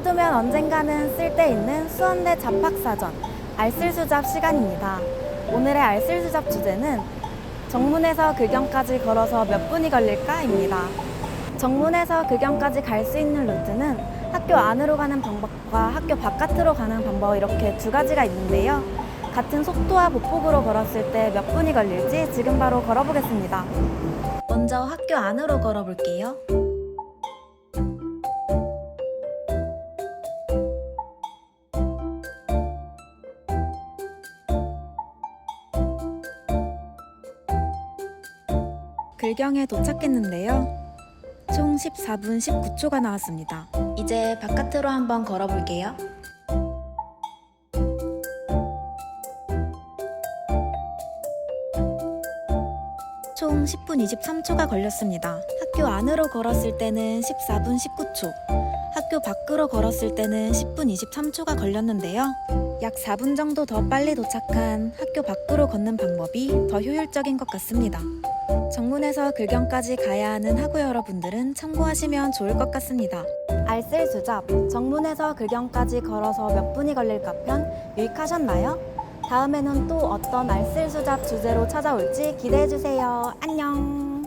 쌓아두면 언젠가는 쓸데 있는 수원대 잡학사전 알쓸수잡 시간입니다. 오늘의 알쓸수잡 주제는 정문에서 글경까지 걸어서 몇 분이 걸릴까입니다. 정문에서 글경까지 갈 수 있는 루트는 학교 안으로 가는 방법과 학교 바깥으로 가는 방법 이렇게 두 가지가 있는데요. 같은 속도와 보폭으로 걸었을 때 몇 분이 걸릴지 지금 바로 걸어보겠습니다. 먼저 학교 안으로 걸어볼게요. 글경에 도착했는데요. 총 14분 19초가 나왔습니다. 이제 바깥으로 한번 걸어볼게요. 총 10분 23초가 걸렸습니다. 학교 안으로 걸었을 때는 14분 19초, 학교 밖으로 걸었을 때는 10분 23초가 걸렸는데요. 약 4분 정도 더 빨리 도착한 학교 밖으로 걷는 방법이 더 효율적인 것 같습니다. 정문에서 글경까지 가야 하는 학우 여러분들은 참고하시면 좋을 것 같습니다. 알쓸수잡, 정문에서 글경까지 걸어서 몇 분이 걸릴까 편 유익하셨나요? 다음에는 또 어떤 알쓸수잡 주제로 찾아올지 기대해주세요. 안녕!